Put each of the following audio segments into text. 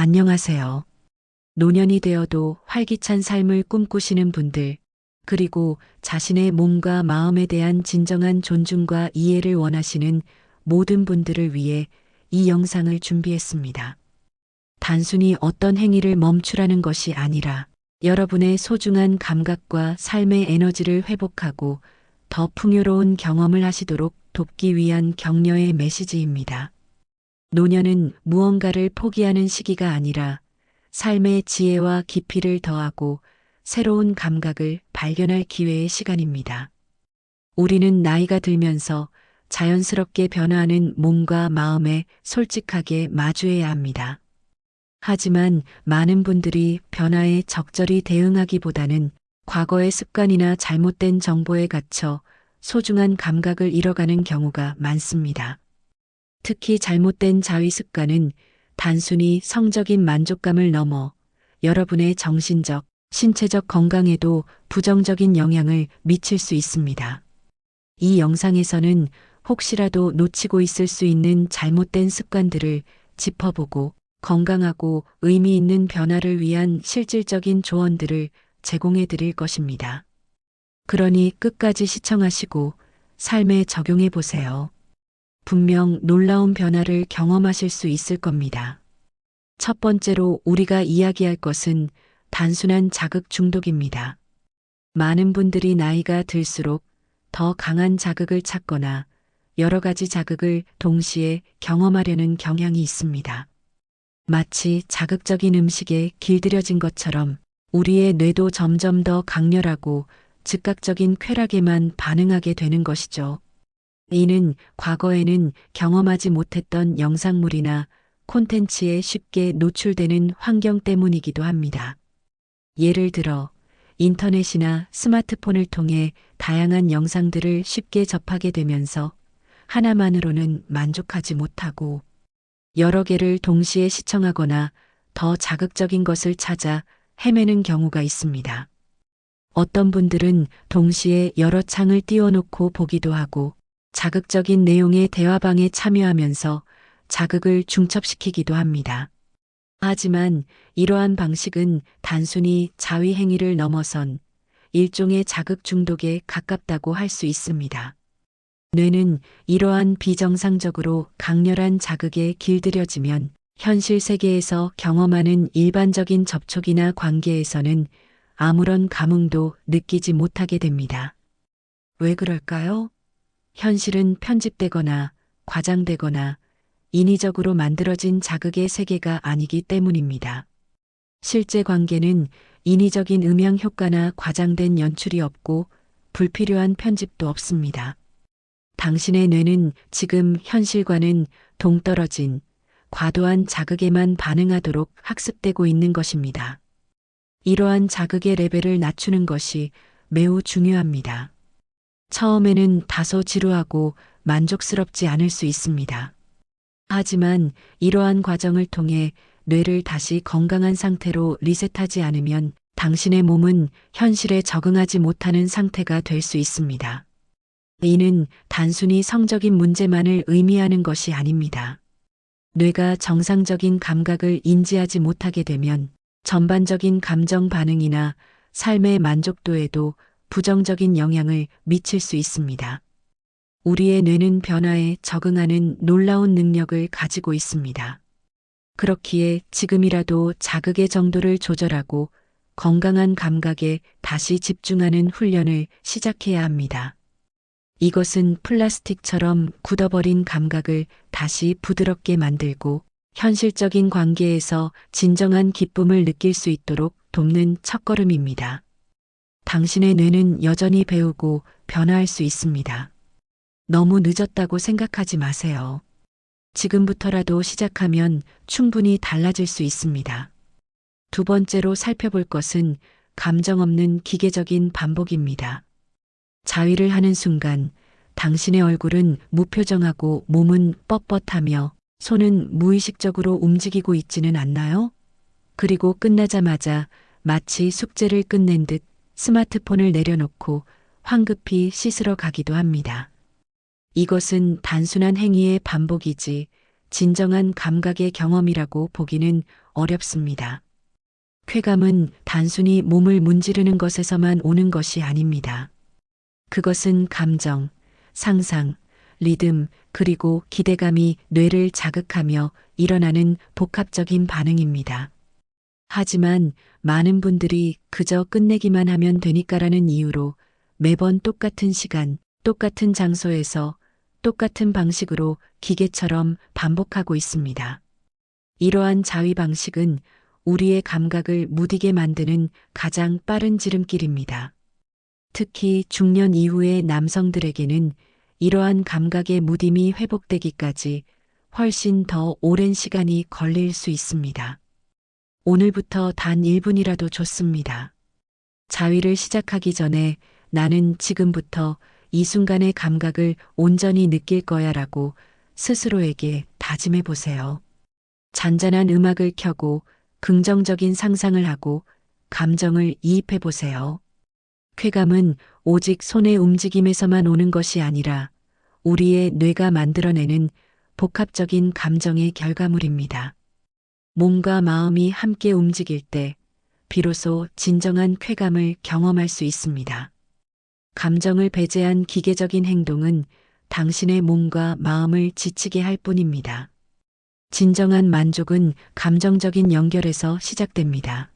안녕하세요. 노년이 되어도 활기찬 삶을 꿈꾸시는 분들, 그리고 자신의 몸과 마음에 대한 진정한 존중과 이해를 원하시는 모든 분들을 위해 이 영상을 준비했습니다. 단순히 어떤 행위를 멈추라는 것이 아니라 여러분의 소중한 감각과 삶의 에너지를 회복하고 더 풍요로운 경험을 하시도록 돕기 위한 격려의 메시지입니다. 노년은 무언가를 포기하는 시기가 아니라 삶의 지혜와 깊이를 더하고 새로운 감각을 발견할 기회의 시간입니다. 우리는 나이가 들면서 자연스럽게 변화하는 몸과 마음에 솔직하게 마주해야 합니다. 하지만 많은 분들이 변화에 적절히 대응하기보다는 과거의 습관이나 잘못된 정보에 갇혀 소중한 감각을 잃어가는 경우가 많습니다. 특히 잘못된 자위 습관은 단순히 성적인 만족감을 넘어 여러분의 정신적, 신체적 건강에도 부정적인 영향을 미칠 수 있습니다. 이 영상에서는 혹시라도 놓치고 있을 수 있는 잘못된 습관들을 짚어보고 건강하고 의미 있는 변화를 위한 실질적인 조언들을 제공해 드릴 것입니다. 그러니 끝까지 시청하시고 삶에 적용해 보세요. 분명 놀라운 변화를 경험하실 수 있을 겁니다. 첫 번째로 우리가 이야기할 것은 단순한 자극 중독입니다. 많은 분들이 나이가 들수록 더 강한 자극을 찾거나 여러 가지 자극을 동시에 경험하려는 경향이 있습니다. 마치 자극적인 음식에 길들여진 것처럼 우리의 뇌도 점점 더 강렬하고 즉각적인 쾌락에만 반응하게 되는 것이죠. 이는 과거에는 경험하지 못했던 영상물이나 콘텐츠에 쉽게 노출되는 환경 때문이기도 합니다. 예를 들어 인터넷이나 스마트폰을 통해 다양한 영상들을 쉽게 접하게 되면서 하나만으로는 만족하지 못하고 여러 개를 동시에 시청하거나 더 자극적인 것을 찾아 헤매는 경우가 있습니다. 어떤 분들은 동시에 여러 창을 띄워놓고 보기도 하고 자극적인 내용의 대화방에 참여하면서 자극을 중첩시키기도 합니다. 하지만 이러한 방식은 단순히 자위 행위를 넘어선 일종의 자극 중독에 가깝다고 할 수 있습니다. 뇌는 이러한 비정상적으로 강렬한 자극에 길들여지면 현실 세계에서 경험하는 일반적인 접촉이나 관계에서는 아무런 감흥도 느끼지 못하게 됩니다. 왜 그럴까요? 현실은 편집되거나 과장되거나 인위적으로 만들어진 자극의 세계가 아니기 때문입니다. 실제 관계는 인위적인 음향 효과나 과장된 연출이 없고 불필요한 편집도 없습니다. 당신의 뇌는 지금 현실과는 동떨어진 과도한 자극에만 반응하도록 학습되고 있는 것입니다. 이러한 자극의 레벨을 낮추는 것이 매우 중요합니다. 처음에는 다소 지루하고 만족스럽지 않을 수 있습니다. 하지만 이러한 과정을 통해 뇌를 다시 건강한 상태로 리셋하지 않으면 당신의 몸은 현실에 적응하지 못하는 상태가 될 수 있습니다. 이는 단순히 성적인 문제만을 의미하는 것이 아닙니다. 뇌가 정상적인 감각을 인지하지 못하게 되면 전반적인 감정 반응이나 삶의 만족도에도 부정적인 영향을 미칠 수 있습니다. 우리의 뇌는 변화에 적응하는 놀라운 능력을 가지고 있습니다. 그렇기에 지금이라도 자극의 정도를 조절하고 건강한 감각에 다시 집중하는 훈련을 시작해야 합니다. 이것은 플라스틱처럼 굳어버린 감각을 다시 부드럽게 만들고 현실적인 관계에서 진정한 기쁨을 느낄 수 있도록 돕는 첫걸음입니다. 당신의 뇌는 여전히 배우고 변화할 수 있습니다. 너무 늦었다고 생각하지 마세요. 지금부터라도 시작하면 충분히 달라질 수 있습니다. 두 번째로 살펴볼 것은 감정 없는 기계적인 반복입니다. 자위를 하는 순간 당신의 얼굴은 무표정하고 몸은 뻣뻣하며 손은 무의식적으로 움직이고 있지는 않나요? 그리고 끝나자마자 마치 숙제를 끝낸 듯 스마트폰을 내려놓고 황급히 씻으러 가기도 합니다. 이것은 단순한 행위의 반복이지 진정한 감각의 경험이라고 보기는 어렵습니다. 쾌감은 단순히 몸을 문지르는 것에서만 오는 것이 아닙니다. 그것은 감정, 상상, 리듬, 그리고 기대감이 뇌를 자극하며 일어나는 복합적인 반응입니다. 하지만 많은 분들이 그저 끝내기만 하면 되니까라는 이유로 매번 똑같은 시간, 똑같은 장소에서 똑같은 방식으로 기계처럼 반복하고 있습니다. 이러한 자위 방식은 우리의 감각을 무디게 만드는 가장 빠른 지름길입니다. 특히 중년 이후의 남성들에게는 이러한 감각의 무딤이 회복되기까지 훨씬 더 오랜 시간이 걸릴 수 있습니다. 오늘부터 단 1분이라도 좋습니다. 자위를 시작하기 전에 나는 지금부터 이 순간의 감각을 온전히 느낄 거야 라고 스스로에게 다짐해 보세요. 잔잔한 음악을 켜고 긍정적인 상상을 하고 감정을 이입해 보세요. 쾌감은 오직 손의 움직임에서만 오는 것이 아니라 우리의 뇌가 만들어내는 복합적인 감정의 결과물입니다. 몸과 마음이 함께 움직일 때 비로소 진정한 쾌감을 경험할 수 있습니다. 감정을 배제한 기계적인 행동은 당신의 몸과 마음을 지치게 할 뿐입니다. 진정한 만족은 감정적인 연결에서 시작됩니다.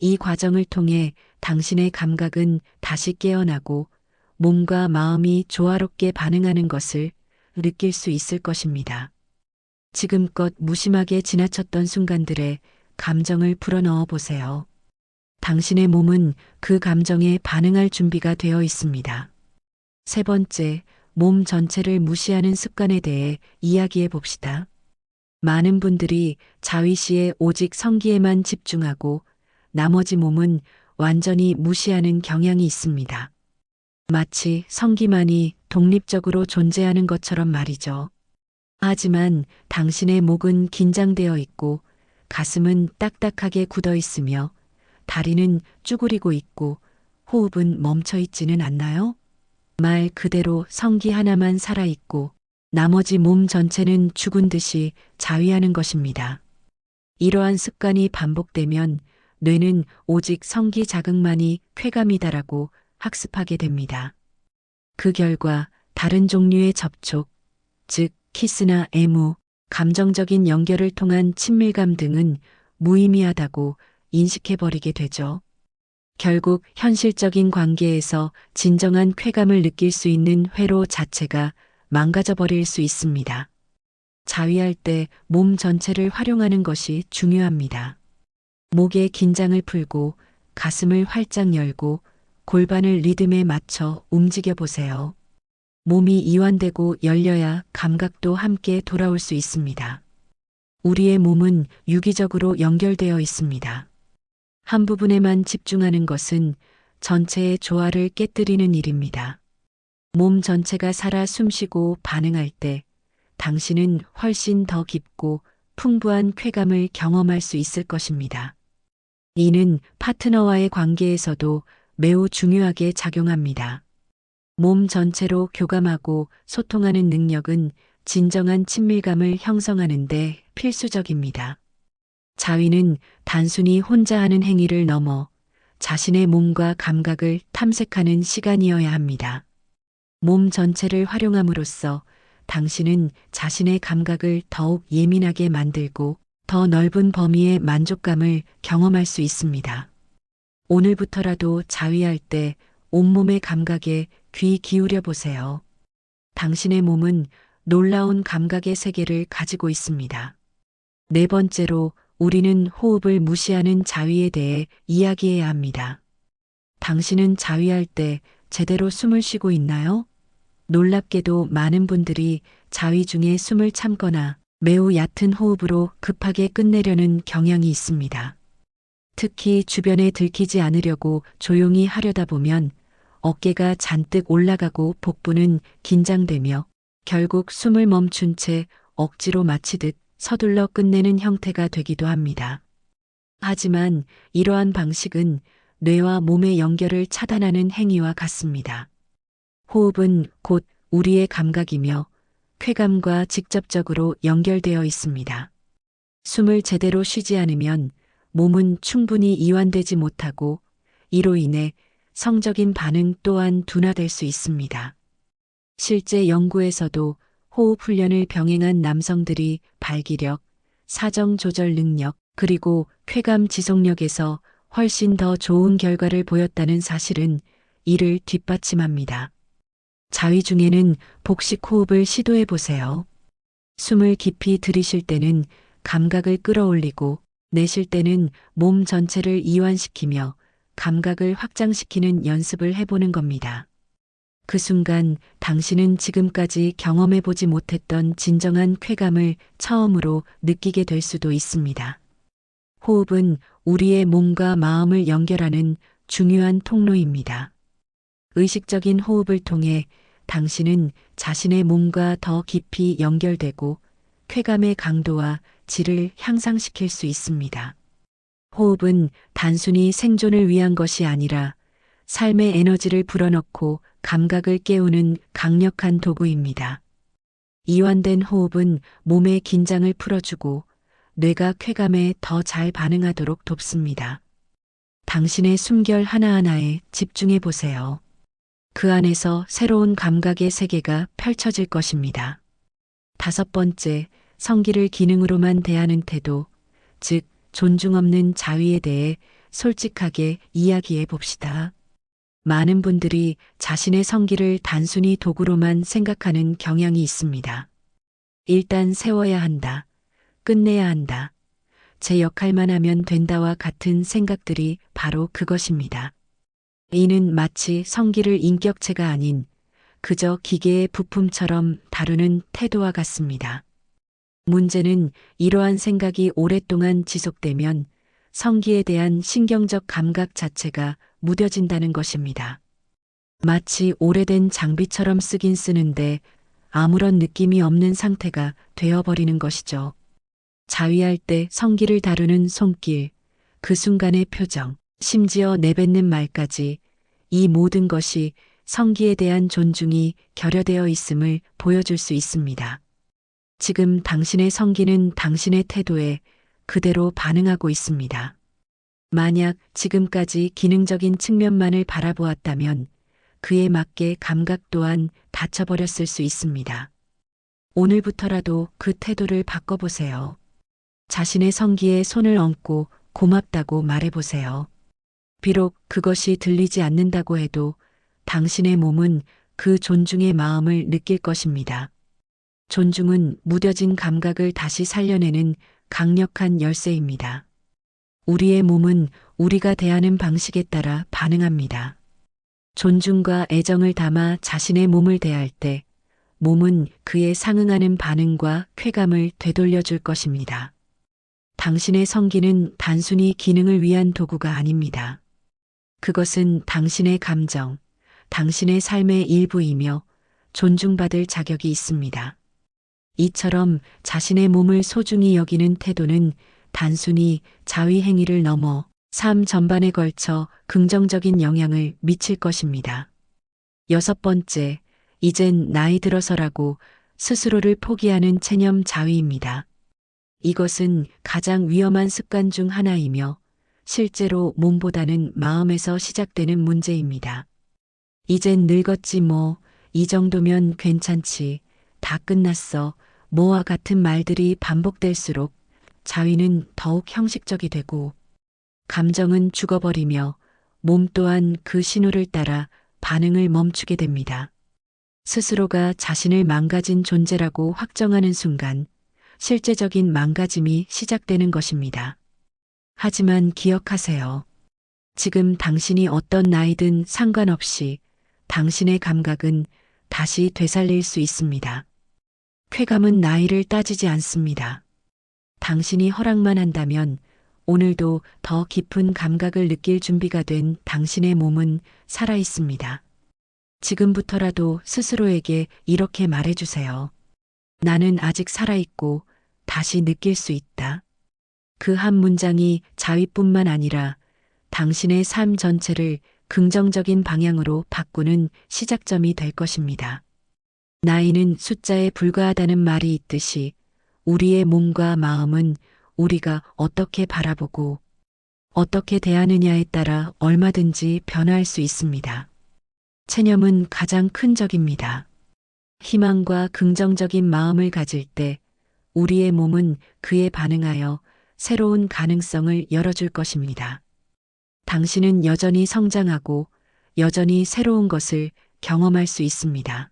이 과정을 통해 당신의 감각은 다시 깨어나고 몸과 마음이 조화롭게 반응하는 것을 느낄 수 있을 것입니다. 지금껏 무심하게 지나쳤던 순간들에 감정을 불어넣어 보세요. 당신의 몸은 그 감정에 반응할 준비가 되어 있습니다. 세 번째, 몸 전체를 무시하는 습관에 대해 이야기해 봅시다. 많은 분들이 자위 시에 오직 성기에만 집중하고 나머지 몸은 완전히 무시하는 경향이 있습니다. 마치 성기만이 독립적으로 존재하는 것처럼 말이죠. 하지만 당신의 목은 긴장되어 있고 가슴은 딱딱하게 굳어 있으며 다리는 쭈그리고 있고 호흡은 멈춰 있지는 않나요? 말 그대로 성기 하나만 살아있고 나머지 몸 전체는 죽은 듯이 자위하는 것입니다. 이러한 습관이 반복되면 뇌는 오직 성기 자극만이 쾌감이다라고 학습하게 됩니다. 그 결과 다른 종류의 접촉, 즉 키스나 애무, 감정적인 연결을 통한 친밀감 등은 무의미하다고 인식해버리게 되죠. 결국 현실적인 관계에서 진정한 쾌감을 느낄 수 있는 회로 자체가 망가져 버릴 수 있습니다. 자위할 때 몸 전체를 활용하는 것이 중요합니다. 목의 긴장을 풀고 가슴을 활짝 열고 골반을 리듬에 맞춰 움직여 보세요. 몸이 이완되고 열려야 감각도 함께 돌아올 수 있습니다. 우리의 몸은 유기적으로 연결되어 있습니다. 한 부분에만 집중하는 것은 전체의 조화를 깨뜨리는 일입니다. 몸 전체가 살아 숨쉬고 반응할 때 당신은 훨씬 더 깊고 풍부한 쾌감을 경험할 수 있을 것입니다. 이는 파트너와의 관계에서도 매우 중요하게 작용합니다. 몸 전체로 교감하고 소통하는 능력은 진정한 친밀감을 형성하는데 필수적입니다. 자위는 단순히 혼자 하는 행위를 넘어 자신의 몸과 감각을 탐색하는 시간이어야 합니다. 몸 전체를 활용함으로써 당신은 자신의 감각을 더욱 예민하게 만들고 더 넓은 범위의 만족감을 경험할 수 있습니다. 오늘부터라도 자위할 때 온몸의 감각에 귀 기울여 보세요. 당신의 몸은 놀라운 감각의 세계를 가지고 있습니다. 네 번째로 우리는 호흡을 무시하는 자위에 대해 이야기해야 합니다. 당신은 자위할 때 제대로 숨을 쉬고 있나요? 놀랍게도 많은 분들이 자위 중에 숨을 참거나 매우 얕은 호흡으로 급하게 끝내려는 경향이 있습니다. 특히 주변에 들키지 않으려고 조용히 하려다 보면 어깨가 잔뜩 올라가고 복부는 긴장되며 결국 숨을 멈춘 채 억지로 마치듯 서둘러 끝내는 형태가 되기도 합니다. 하지만 이러한 방식은 뇌와 몸의 연결을 차단하는 행위와 같습니다. 호흡은 곧 우리의 감각이며 쾌감과 직접적으로 연결되어 있습니다. 숨을 제대로 쉬지 않으면 몸은 충분히 이완되지 못하고 이로 인해 성적인 반응 또한 둔화될 수 있습니다. 실제 연구에서도 호흡 훈련을 병행한 남성들이 발기력, 사정 조절 능력, 그리고 쾌감 지속력에서 훨씬 더 좋은 결과를 보였다는 사실은 이를 뒷받침합니다. 자위 중에는 복식 호흡을 시도해 보세요. 숨을 깊이 들이쉴 때는 감각을 끌어올리고 내쉴 때는 몸 전체를 이완시키며 감각을 확장시키는 연습을 해보는 겁니다. 그 순간 당신은 지금까지 경험해 보지 못했던 진정한 쾌감을 처음으로 느끼게 될 수도 있습니다. 호흡은 우리의 몸과 마음을 연결하는 중요한 통로입니다. 의식적인 호흡을 통해 당신은 자신의 몸과 더 깊이 연결되고 쾌감의 강도와 질을 향상시킬 수 있습니다. 호흡은 단순히 생존을 위한 것이 아니라 삶의 에너지를 불어넣고 감각을 깨우는 강력한 도구입니다. 이완된 호흡은 몸의 긴장을 풀어주고 뇌가 쾌감에 더 잘 반응하도록 돕습니다. 당신의 숨결 하나하나에 집중해 보세요. 그 안에서 새로운 감각의 세계가 펼쳐질 것입니다. 다섯 번째, 성기를 기능으로만 대하는 태도, 즉, 존중 없는 자위에 대해 솔직하게 이야기해 봅시다. 많은 분들이 자신의 성기를 단순히 도구로만 생각하는 경향이 있습니다. 일단 세워야 한다. 끝내야 한다. 제 역할만 하면 된다와 같은 생각들이 바로 그것입니다. 이는 마치 성기를 인격체가 아닌 그저 기계의 부품처럼 다루는 태도와 같습니다. 문제는 이러한 생각이 오랫동안 지속되면 성기에 대한 신경적 감각 자체가 무뎌진다는 것입니다. 마치 오래된 장비처럼 쓰긴 쓰는데 아무런 느낌이 없는 상태가 되어버리는 것이죠. 자위할 때 성기를 다루는 손길, 그 순간의 표정, 심지어 내뱉는 말까지 이 모든 것이 성기에 대한 존중이 결여되어 있음을 보여줄 수 있습니다. 지금 당신의 성기는 당신의 태도에 그대로 반응하고 있습니다. 만약 지금까지 기능적인 측면만을 바라보았다면 그에 맞게 감각 또한 닫혀버렸을 수 있습니다. 오늘부터라도 그 태도를 바꿔보세요. 자신의 성기에 손을 얹고 고맙다고 말해보세요. 비록 그것이 들리지 않는다고 해도 당신의 몸은 그 존중의 마음을 느낄 것입니다. 존중은 무뎌진 감각을 다시 살려내는 강력한 열쇠입니다. 우리의 몸은 우리가 대하는 방식에 따라 반응합니다. 존중과 애정을 담아 자신의 몸을 대할 때 몸은 그에 상응하는 반응과 쾌감을 되돌려 줄 것입니다. 당신의 성기는 단순히 기능을 위한 도구가 아닙니다. 그것은 당신의 감정, 당신의 삶의 일부이며 존중받을 자격이 있습니다. 이처럼 자신의 몸을 소중히 여기는 태도는 단순히 자위 행위를 넘어 삶 전반에 걸쳐 긍정적인 영향을 미칠 것입니다. 여섯 번째, 이젠 나이 들어서라고 스스로를 포기하는 체념 자위입니다. 이것은 가장 위험한 습관 중 하나이며 실제로 몸보다는 마음에서 시작되는 문제입니다. 이젠 늙었지 뭐, 이 정도면 괜찮지, 다 끝났어, 뭐와 같은 말들이 반복될수록 자위는 더욱 형식적이 되고 감정은 죽어버리며 몸 또한 그 신호를 따라 반응을 멈추게 됩니다. 스스로가 자신을 망가진 존재라고 확정하는 순간 실제적인 망가짐이 시작되는 것입니다. 하지만 기억하세요. 지금 당신이 어떤 나이든 상관없이 당신의 감각은 다시 되살릴 수 있습니다. 쾌감은 나이를 따지지 않습니다. 당신이 허락만 한다면 오늘도 더 깊은 감각을 느낄 준비가 된 당신의 몸은 살아 있습니다. 지금부터라도 스스로에게 이렇게 말해주세요. 나는 아직 살아있고 다시 느낄 수 있다. 그 한 문장이 자위뿐만 아니라 당신의 삶 전체를 긍정적인 방향으로 바꾸는 시작점이 될 것입니다. 나이는 숫자에 불과하다는 말이 있듯이 우리의 몸과 마음은 우리가 어떻게 바라보고 어떻게 대하느냐에 따라 얼마든지 변화할 수 있습니다. 체념은 가장 큰 적입니다. 희망과 긍정적인 마음을 가질 때 우리의 몸은 그에 반응하여 새로운 가능성을 열어줄 것입니다. 당신은 여전히 성장하고 여전히 새로운 것을 경험할 수 있습니다.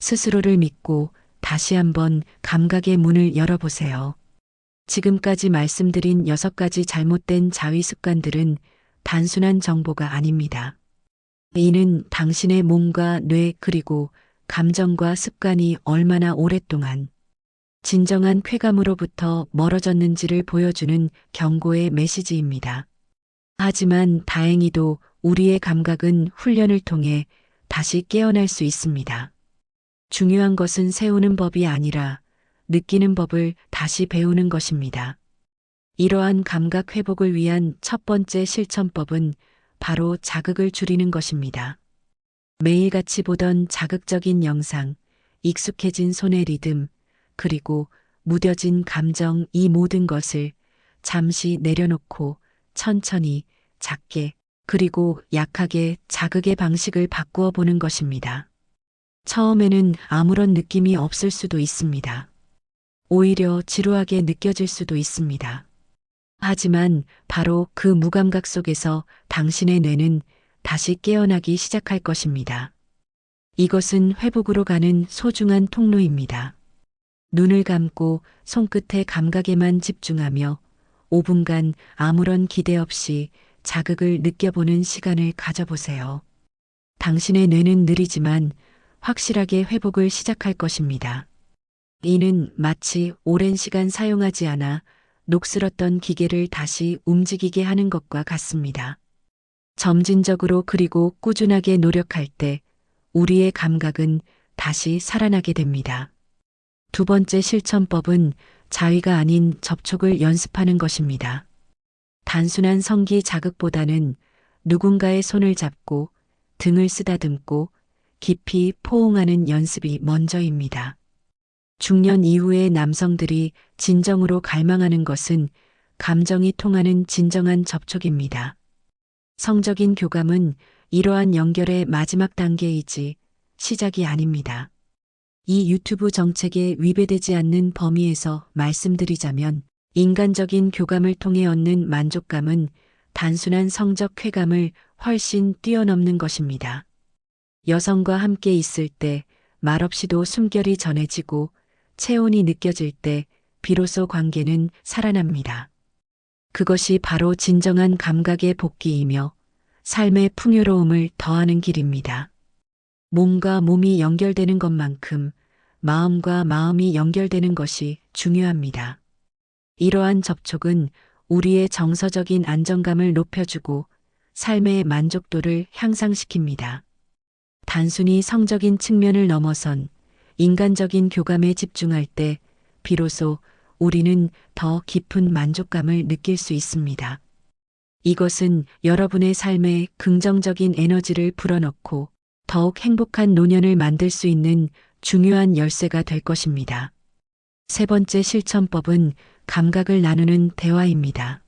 스스로를 믿고 다시 한번 감각의 문을 열어보세요. 지금까지 말씀드린 여섯 가지 잘못된 자위 습관들은 단순한 정보가 아닙니다. 이는 당신의 몸과 뇌 그리고 감정과 습관이 얼마나 오랫동안 진정한 쾌감으로부터 멀어졌는지를 보여주는 경고의 메시지입니다. 하지만 다행히도 우리의 감각은 훈련을 통해 다시 깨어날 수 있습니다. 중요한 것은 세우는 법이 아니라 느끼는 법을 다시 배우는 것입니다. 이러한 감각 회복을 위한 첫 번째 실천법은 바로 자극을 줄이는 것입니다. 매일같이 보던 자극적인 영상, 익숙해진 손의 리듬, 그리고 무뎌진 감정 이 모든 것을 잠시 내려놓고 천천히 작게 그리고 약하게 자극의 방식을 바꾸어 보는 것입니다. 처음에는 아무런 느낌이 없을 수도 있습니다. 오히려 지루하게 느껴질 수도 있습니다. 하지만 바로 그 무감각 속에서 당신의 뇌는 다시 깨어나기 시작할 것입니다. 이것은 회복으로 가는 소중한 통로입니다. 눈을 감고 손끝의 감각에만 집중하며 5분간 아무런 기대 없이 자극을 느껴보는 시간을 가져보세요. 당신의 뇌는 느리지만 확실하게 회복을 시작할 것입니다. 이는 마치 오랜 시간 사용하지 않아 녹슬었던 기계를 다시 움직이게 하는 것과 같습니다. 점진적으로 그리고 꾸준하게 노력할 때 우리의 감각은 다시 살아나게 됩니다. 두 번째 실천법은 자위가 아닌 접촉을 연습하는 것입니다. 단순한 성기 자극보다는 누군가의 손을 잡고 등을 쓰다듬고 깊이 포옹하는 연습이 먼저입니다. 중년 이후의 남성들이 진정으로 갈망하는 것은 감정이 통하는 진정한 접촉입니다. 성적인 교감은 이러한 연결의 마지막 단계이지 시작이 아닙니다. 이 유튜브 정책에 위배되지 않는 범위에서 말씀드리자면 인간적인 교감을 통해 얻는 만족감은 단순한 성적 쾌감을 훨씬 뛰어넘는 것입니다. 여성과 함께 있을 때 말없이도 숨결이 전해지고 체온이 느껴질 때 비로소 관계는 살아납니다. 그것이 바로 진정한 감각의 복귀이며 삶의 풍요로움을 더하는 길입니다. 몸과 몸이 연결되는 것만큼 마음과 마음이 연결되는 것이 중요합니다. 이러한 접촉은 우리의 정서적인 안정감을 높여주고 삶의 만족도를 향상시킵니다. 단순히 성적인 측면을 넘어선 인간적인 교감에 집중할 때 비로소 우리는 더 깊은 만족감을 느낄 수 있습니다. 이것은 여러분의 삶에 긍정적인 에너지를 불어넣고 더욱 행복한 노년을 만들 수 있는 중요한 열쇠가 될 것입니다. 세 번째 실천법은 감각을 나누는 대화입니다.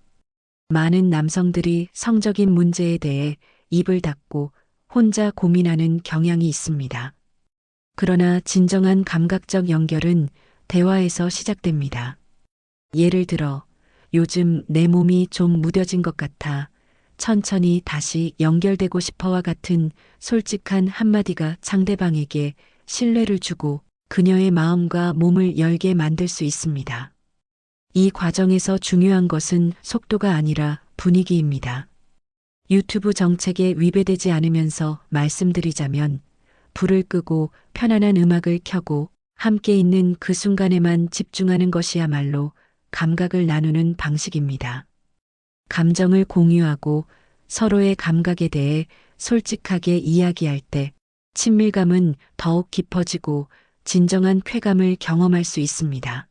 많은 남성들이 성적인 문제에 대해 입을 닫고 혼자 고민하는 경향이 있습니다. 그러나 진정한 감각적 연결은 대화에서 시작됩니다. 예를 들어, 요즘 내 몸이 좀 무뎌진 것 같아 천천히 다시 연결되고 싶어와 같은 솔직한 한마디가 상대방에게 신뢰를 주고 그녀의 마음과 몸을 열게 만들 수 있습니다. 이 과정에서 중요한 것은 속도가 아니라 분위기입니다. 유튜브 정책에 위배되지 않으면서 말씀드리자면 불을 끄고 편안한 음악을 켜고 함께 있는 그 순간에만 집중하는 것이야말로 감각을 나누는 방식입니다. 감정을 공유하고 서로의 감각에 대해 솔직하게 이야기할 때 친밀감은 더욱 깊어지고 진정한 쾌감을 경험할 수 있습니다.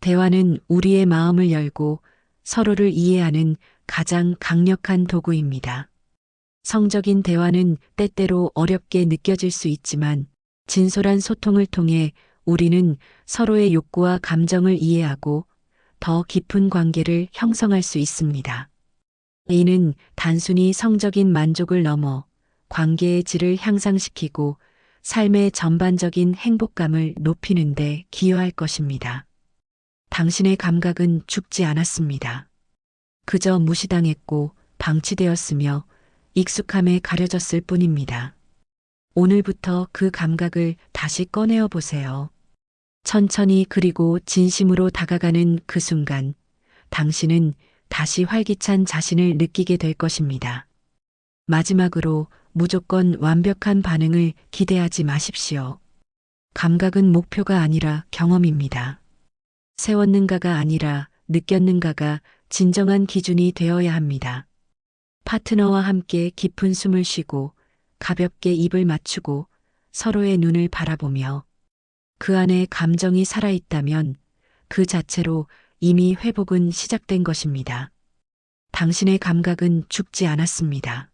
대화는 우리의 마음을 열고 서로를 이해하는 가장 강력한 도구입니다. 성적인 대화는 때때로 어렵게 느껴질 수 있지만 진솔한 소통을 통해 우리는 서로의 욕구와 감정을 이해하고 더 깊은 관계를 형성할 수 있습니다. 이는 단순히 성적인 만족을 넘어 관계의 질을 향상시키고 삶의 전반적인 행복감을 높이는 데 기여할 것입니다. 당신의 감각은 죽지 않았습니다. 그저 무시당했고 방치되었으며 익숙함에 가려졌을 뿐입니다. 오늘부터 그 감각을 다시 꺼내어 보세요. 천천히 그리고 진심으로 다가가는 그 순간 당신은 다시 활기찬 자신을 느끼게 될 것입니다. 마지막으로 무조건 완벽한 반응을 기대하지 마십시오. 감각은 목표가 아니라 경험입니다. 세웠는가가 아니라 느꼈는가가 진정한 기준이 되어야 합니다. 파트너와 함께 깊은 숨을 쉬고 가볍게 입을 맞추고 서로의 눈을 바라보며 그 안에 감정이 살아있다면 그 자체로 이미 회복은 시작된 것입니다. 당신의 감각은 죽지 않았습니다.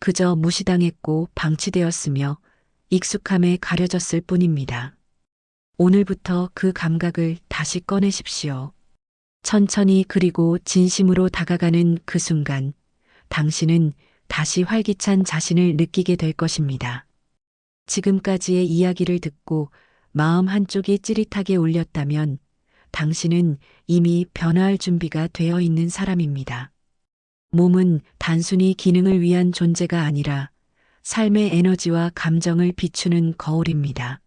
그저 무시당했고 방치되었으며 익숙함에 가려졌을 뿐입니다. 오늘부터 그 감각을 다시 꺼내십시오. 천천히 그리고 진심으로 다가가는 그 순간 당신은 다시 활기찬 자신을 느끼게 될 것입니다. 지금까지의 이야기를 듣고 마음 한쪽이 찌릿하게 울렸다면 당신은 이미 변화할 준비가 되어 있는 사람입니다. 몸은 단순히 기능을 위한 존재가 아니라 삶의 에너지와 감정을 비추는 거울입니다.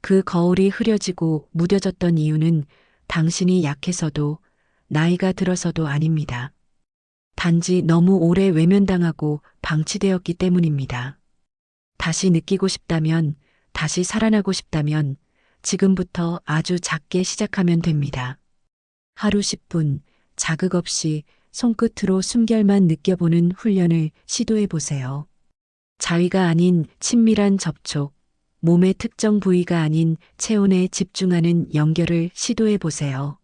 그 거울이 흐려지고 무뎌졌던 이유는 당신이 약해서도 나이가 들어서도 아닙니다. 단지 너무 오래 외면당하고 방치되었기 때문입니다. 다시 느끼고 싶다면, 다시 살아나고 싶다면 지금부터 아주 작게 시작하면 됩니다. 하루 10분 자극 없이 손끝으로 숨결만 느껴보는 훈련을 시도해 보세요. 자위가 아닌 친밀한 접촉, 몸의 특정 부위가 아닌 체온에 집중하는 연결을 시도해 보세요.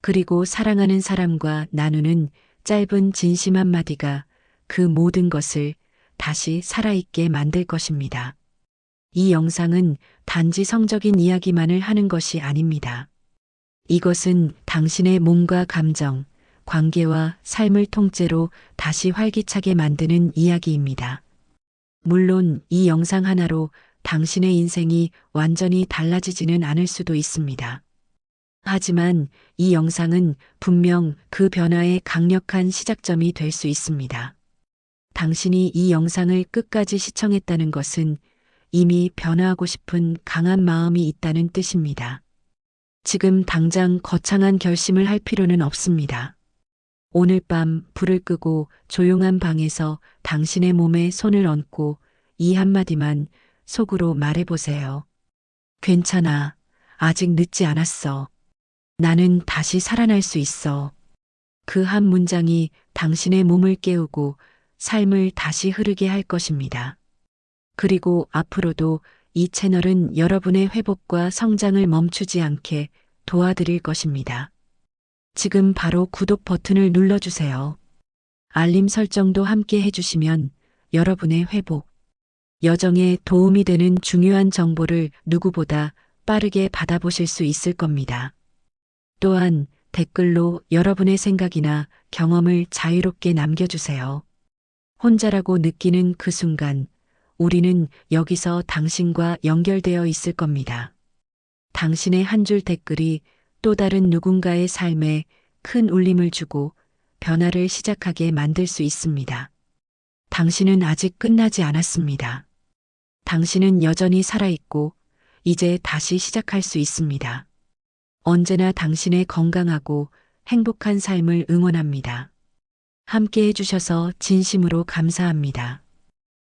그리고 사랑하는 사람과 나누는 짧은 진심 한마디가 그 모든 것을 다시 살아있게 만들 것입니다. 이 영상은 단지 성적인 이야기만을 하는 것이 아닙니다. 이것은 당신의 몸과 감정, 관계와 삶을 통째로 다시 활기차게 만드는 이야기입니다. 물론 이 영상 하나로 당신의 인생이 완전히 달라지지는 않을 수도 있습니다. 하지만 이 영상은 분명 그 변화의 강력한 시작점이 될 수 있습니다. 당신이 이 영상을 끝까지 시청했다는 것은 이미 변화하고 싶은 강한 마음이 있다는 뜻입니다. 지금 당장 거창한 결심을 할 필요는 없습니다. 오늘 밤 불을 끄고 조용한 방에서 당신의 몸에 손을 얹고 이 한마디만 속으로 말해보세요. 괜찮아. 아직 늦지 않았어. 나는 다시 살아날 수 있어. 그 한 문장이 당신의 몸을 깨우고 삶을 다시 흐르게 할 것입니다. 그리고 앞으로도 이 채널은 여러분의 회복과 성장을 멈추지 않게 도와드릴 것입니다. 지금 바로 구독 버튼을 눌러주세요. 알림 설정도 함께 해주시면 여러분의 회복, 여정에 도움이 되는 중요한 정보를 누구보다 빠르게 받아보실 수 있을 겁니다. 또한 댓글로 여러분의 생각이나 경험을 자유롭게 남겨주세요. 혼자라고 느끼는 그 순간 우리는 여기서 당신과 연결되어 있을 겁니다. 당신의 한 줄 댓글이 또 다른 누군가의 삶에 큰 울림을 주고 변화를 시작하게 만들 수 있습니다. 당신은 아직 끝나지 않았습니다. 당신은 여전히 살아있고 이제 다시 시작할 수 있습니다. 언제나 당신의 건강하고 행복한 삶을 응원합니다. 함께 해주셔서 진심으로 감사합니다.